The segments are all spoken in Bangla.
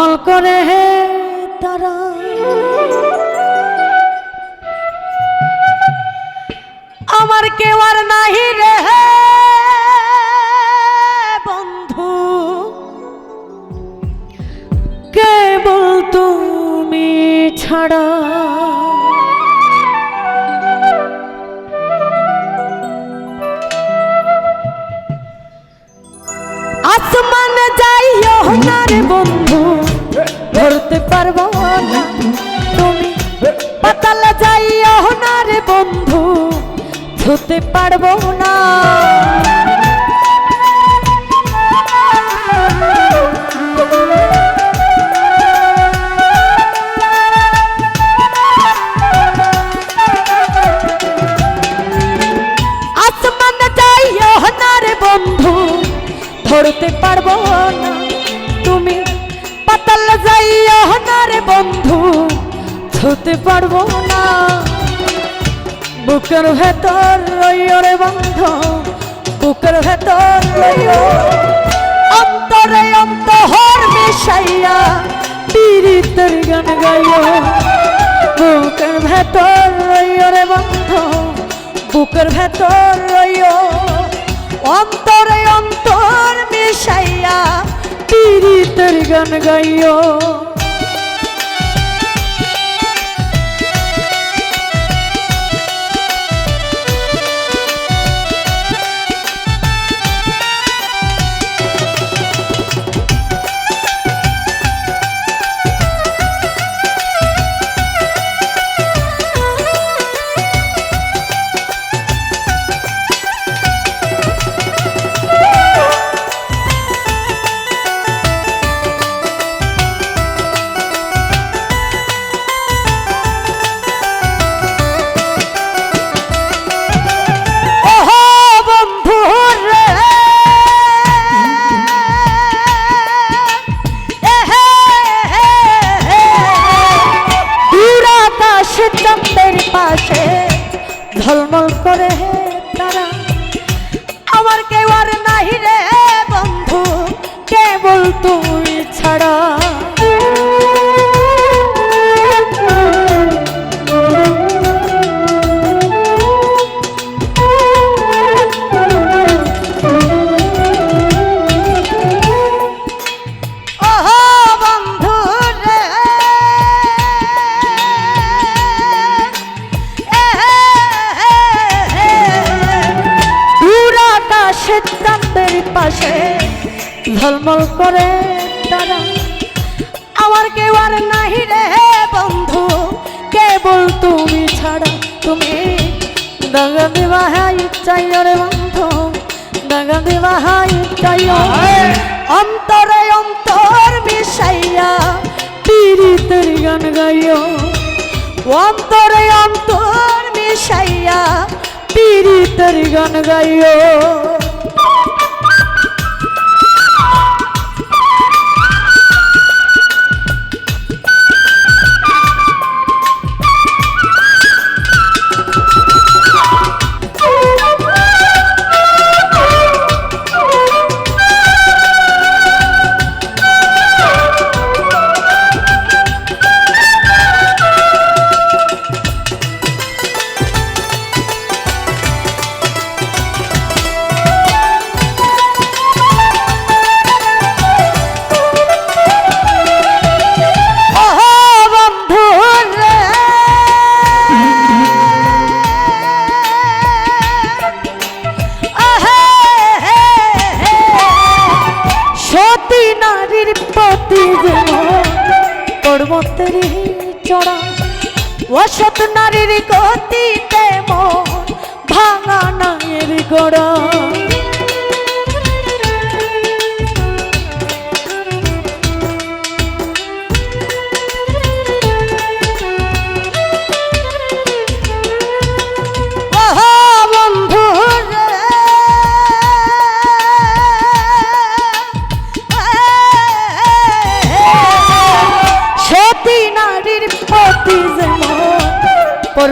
ঝলমল করে হে তারা। আমার কেউ আর নাহি রে বন্ধু। কেবল তুমি ছাড়া। আসমান যাইও না রে পারব না। তুমি পাতাল যাইও না রে বন্ধু ছুতে পারব না। আসমান যাইও না রে বন্ধু, ধরতে পারব না। বন্ধু ছুতে পারব না। বুকের ভেতর রইও রে বন্ধু, বুকের ভেতর রইও। অন্তরে অন্তহর মিশাইয়া পীড়িতের গান গাইও। বুকের ভেতর রইও রে বন্ধু, বুকের ভেতর রইও। অন্তরে অন্তর মিশাইয়া পীড়িতের গান গাইও। আকাশে চাঁদের পাশে ঝলমল করে তারা। আকাশে চাঁদের পাশে ঝলমল করে তারা। আমার কেউ আর নাহি রে বন্ধু, কেবল তুমি ছাড়া তুমি। দাগা দেওয়া হাই চাই রে বন্ধু, দাগা দেওয়া হাই চাই অন্তরে অন্তর মিশাইয়া পীড়িতের গান গাইও। অন্তরে অন্তর মিশাইয়া পীড়িতের গান গাইও। পর্বতের চড়া। অসৎ নারীর গতিতে মন ভাঙা নায়ের গোড়া।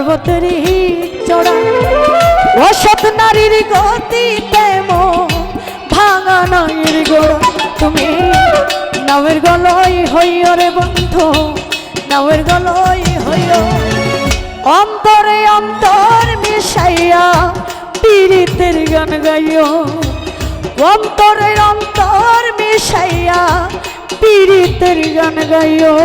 প্রতি চড়া। অসৎ নারীর গতিতে মন ভাঙা নাইয়ের গোড়া। তুমি নামের গলই হইয় রে বন্ধু, নামের গলই হইয় অন্তরে অন্তর মিশাইয়া পীড়িতের গান গাইও। অন্তরে অন্তর মিশাইয়া পীড়িতের গান গাইও।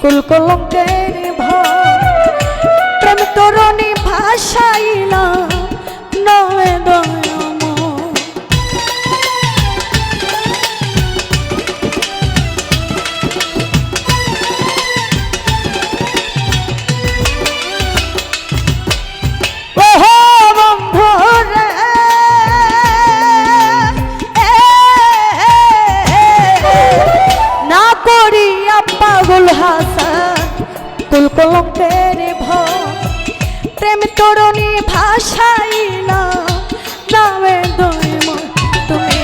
কুল কলঙ্কের তরণী ভাসাইলা নামে দয়ময় তুমি।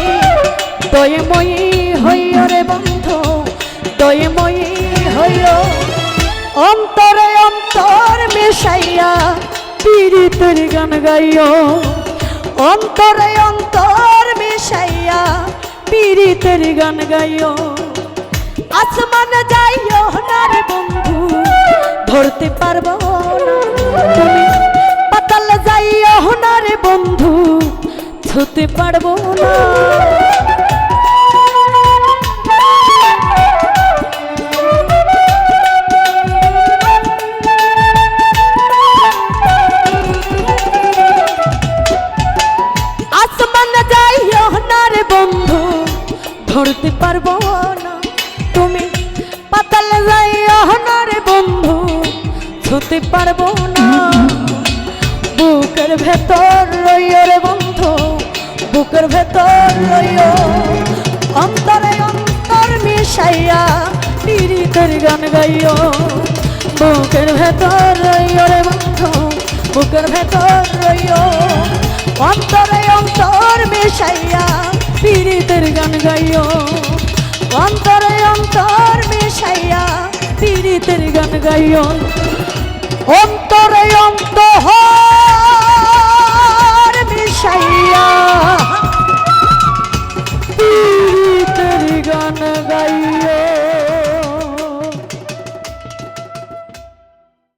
দয়ময়ী হইয় রে বন্ধু, দয়ময়ী হইয় অন্তরে অন্তর মেশাইয়া পীড়িতের গান গাইও। অন্তরে অন্তর মেশাইয়া পীড়িতের গান গাইও। আসমান যাইও না রে বন্ধু, ধরতে পারব না। তুমি পাতাল যাইও না রে বন্ধু, ছুতে পারব না। বন্ধু, ধরতে পারব না। তুমি পাতাল যাইও না রে বন্ধু, ছুতে পারব না। বুকের ভেতর রইও রে বন্ধু, বুকের ভেতর রইও। অন্তরে অন্তর মিশাইয়া পীড়িতের গান গাইও। বুকের ভেতর রইও রে বন্ধু, বুকের ভেতর রইও। অন্তরে অন্তর মিশাইয়া পীড়িতের গান গাইও। অন্তরে অন্তর মিশাইয়া পীড়িতের গান গাইও। অন্তরে অন্তর গুঞ্জন গাইও।